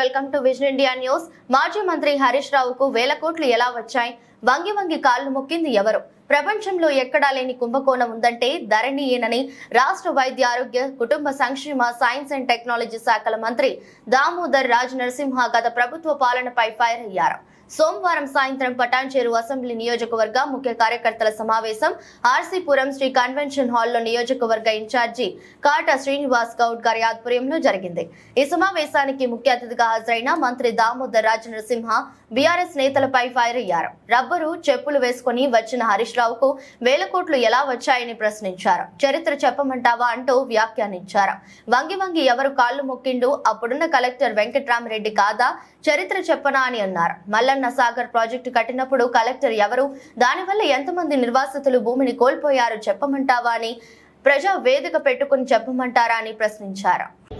Welcome to vision India news. మాజీ మంత్రి హరీష్ రావుకు వేల కోట్లు ఎలా వచ్చాయి? వంగి వంగి కాళ్ళు మొక్కింది ఎవరు? ప్రపంచంలో ఎక్కడా లేని కుంభకోణం ఉందంటే ధరణియేనని రాష్ట్ర వైద్య ఆరోగ్య కుటుంబ సంక్షేమ సైన్స్ అండ్ టెక్నాలజీ శాఖల మంత్రి దామోదర్ రాజ్ నరసింహ గత ప్రభుత్వ పాలనపై ఫైర్ అయ్యారు. సోమవారం సాయంత్రం పటాన్చేరు అసెంబ్లీ నియోజకవర్గ ముఖ్య కార్యకర్తల సమావేశం ఆర్సీపురం శ్రీ కన్వెన్షన్ హాల్లో నియోజకవర్గ ఇన్ఛార్జి కాటా శ్రీనివాస్ గౌడ్ గారి ఆధ్వర్యంలో జరిగింది. ఈ సమావేశానికి ముఖ్య అతిథిగా హాజరైన మంత్రి దామోదర్ రాజ నరసింహ బీఆర్ఎస్ నేతలపై ఫైర్ అయ్యారు. రబ్బరు చెప్పులు వేసుకుని వచ్చిన హరీష్ రావుకు వేల కోట్లు ఎలా వచ్చాయని ప్రశ్నించారు. చరిత్ర చెప్పమంటావా అంటూ వ్యాఖ్యానించారు. వంగి వంగి ఎవరు కాళ్ళు మొక్కిండు అప్పుడున్న కలెక్టర్ వెంకట్రామరెడ్డి కాదా? చరిత్ర చెప్పనా అని అన్నారు. మల్లన్న సాగర్ ప్రాజెక్టు కట్టినప్పుడు కలెక్టర్ ఎవరు? దానివల్ల ఎంతమంది నిర్వాసితులు భూమిని కోల్పోయారు చెప్పమంటావా అని ప్రజా వేదిక పెట్టుకుని చెప్పమంటారా అని ప్రశ్నించారు.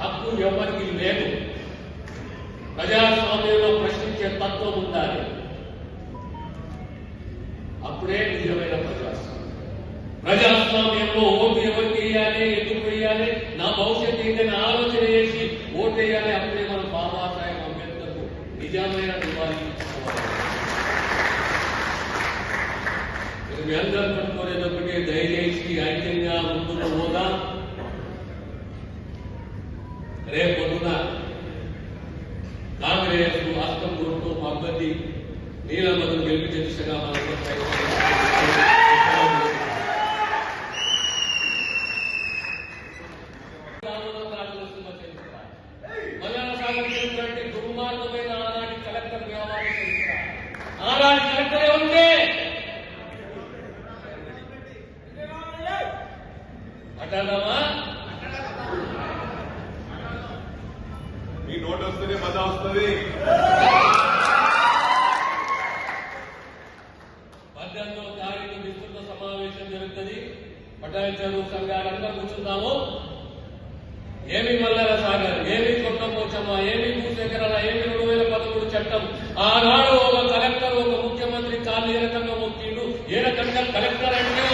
హక్కు ఎవరికి లేదు. ప్రజాస్వామ్యంలో ప్రశ్నించే తత్వం ఉండాలి. అప్పుడే నిజమైన ప్రజాస్వామ్యం. ప్రజాస్వామ్యంలో ఓటు ఎవరికి వేయాలి ఎందుకు వేయాలి నా భవిష్యత్తు ఏంటని ఆలోచన చేసి ఓటు వేయాలి అప్పుడే మన బాబాసాహెబ్ అంబేద్కర్ నిజమైన నివాళి ఇచ్చుకోవాలి. ఇది మీ అందరూ పట్టుకునేది ఒకటి దయచేసి ఐక్యంగా ముందుకు పోదా రేపు పొద్దున కాంగ్రెస్ రాష్ట్రం గురుతో మా అభ్యర్థి నీలమ్మను గెలిపించే దిశగా మనకు ప్రయత్నం దుర్మార్గమైన ఆనాటి కలెక్టర్ వ్యవహార ఆనాటి కలెక్టర్ ఎవరుంటే? అటాడమా మీ నోట్ వస్తేనే మజా వస్తుంది. పద్దెనిమిదవ తారీఖు విస్తృత సమావేశం జరుగుతుంది. పటాయి చదువు సంఘాలంతా కూర్చుందాము. ఏమి ఆనాడు ఒక కలెక్టర్ ఒక ముఖ్యమంత్రి కాళ్ళు ఏ రకంగా మొక్కిండు ఏ రకంగా? కలెక్టర్ అంటే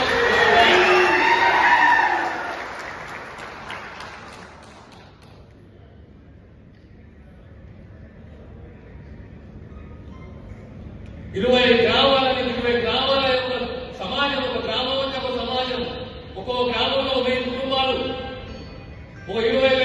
ఇరవై గ్రామాలని ఇరవై గ్రామాల యొక్క సమాజం ఒక గ్రామం అంటే ఒక సమాజం. ఒక్కో గ్రామంలో వెయ్యి కుటుంబాలు. ఒక ఇరవై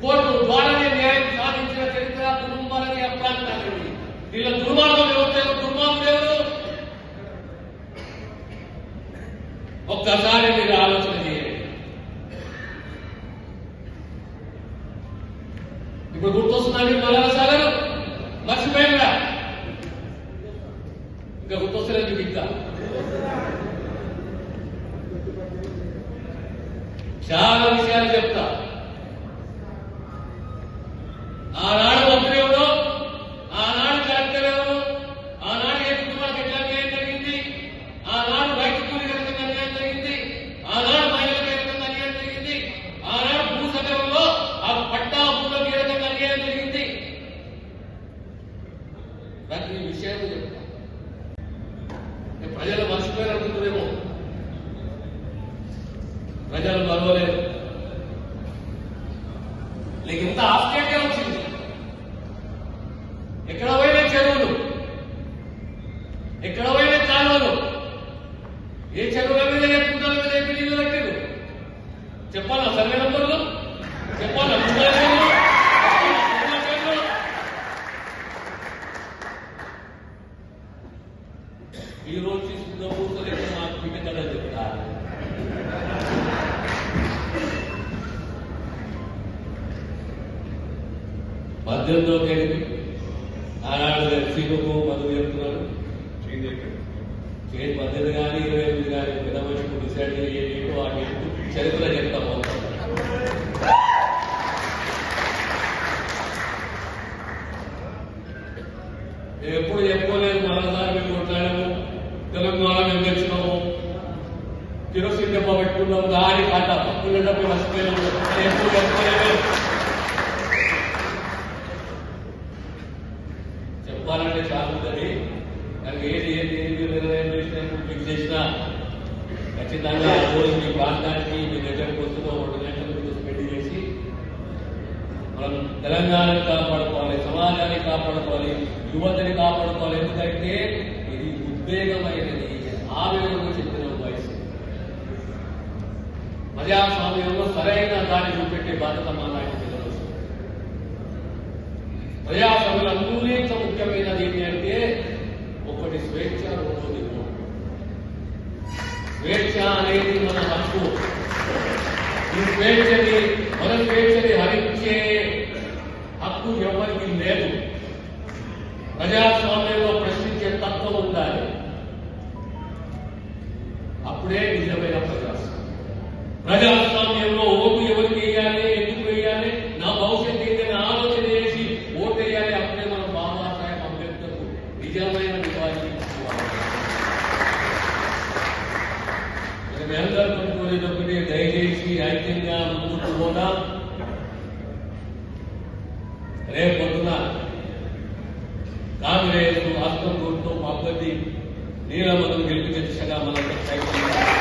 కోర్టు ద్వారానే న్యాయం సాధించిన చరిత్ర కుటుంబాలని అప్రాంతాలు వీళ్ళ దుర్మార్గం ఎవరు దుర్మార్గం ఎవరు ఒక్కసారి మీరు ఆలోచన చేయండి ఇప్పుడు గుర్తొస్తుందండి మలన సాగర్ మర్చిపోయిందా ఇంకా గుర్తొస్తలేదు మీకు ఇంకా చాలా విషయాలు చెప్తా ప్రజలు లేక ఇంత ఆశ్చర్యం వచ్చింది. ఎక్కడ పోయిన చెరువులు? ఎక్కడ పోయిన కాలువలు? ఏ చెరువుల మీద ఏ కుంటల మీద ఏ బిల్డింగ్లు కట్టారు చెప్పాలా? సర్వే నంబర్లు? పద్దెనిమిదో తేదీ ఆనాడు చీకుకు మందు చెప్తున్నాడు చేతి పద్దెనిమిది కానీ ఇరవై ఎనిమిది కానీ పెద్ద మనుషులు డిసైడ్ సెంటర్ ఆ వాటి చరిత్ర చెప్తా పోతాం ఎప్పుడు చెప్పుకోలేదు మరోసారి మేము కొట్లాడము తెలంగాణ మేము తెచ్చుకోము తిరుసిద్ధ పెట్టుకున్నాం దాని కాట పక్కన డబ్బా నష్టపోయినాము ఎప్పుడు చెప్పుకోలేదు. ఖచ్చితంగా ఆ రోజు మీ ప్రాంతానికి మీ దగ్గరకు వస్తుందో రెండు గంటల ముందు స్పెండ్ చేసి మనం తెలంగాణని కాపాడుకోవాలి సమాజాన్ని కాపాడుకోవాలి యువతని కాపాడుకోవాలి. ఎందుకంటే ఇది ఉద్వేగమైనది. ఆవేదన చెందిన వయసు. ప్రజాస్వామ్యంలో సరైన దాన్ని చూపెట్టే బాధ్యత మా నాయకులు ప్రజాస్వామ్యంలో అన్నింటి ముఖ్యమైనది ఏంటి అంటే ఒకటి స్వేచ్ఛ రెండోది స్వేచ్ఛ అనేది మన హక్కు ఈ స్వేచ్ఛని మన స్వేచ్ఛని హరించే హక్కు ఎవరికి లేదు. ప్రజాస్వామ్యంలో ప్రశ్నించే తత్వం ఉండాలి. అప్పుడే నిజమైన ప్రజాస్వామ్యం. ప్రజాస్వామ్యం రేపు పొద్దున కాంగ్రెస్ రాష్ట్రం కోరుతూ మా అభ్యర్థి నీలమను గెలిపించే దిశగా మనం ప్రయత్నించాలి.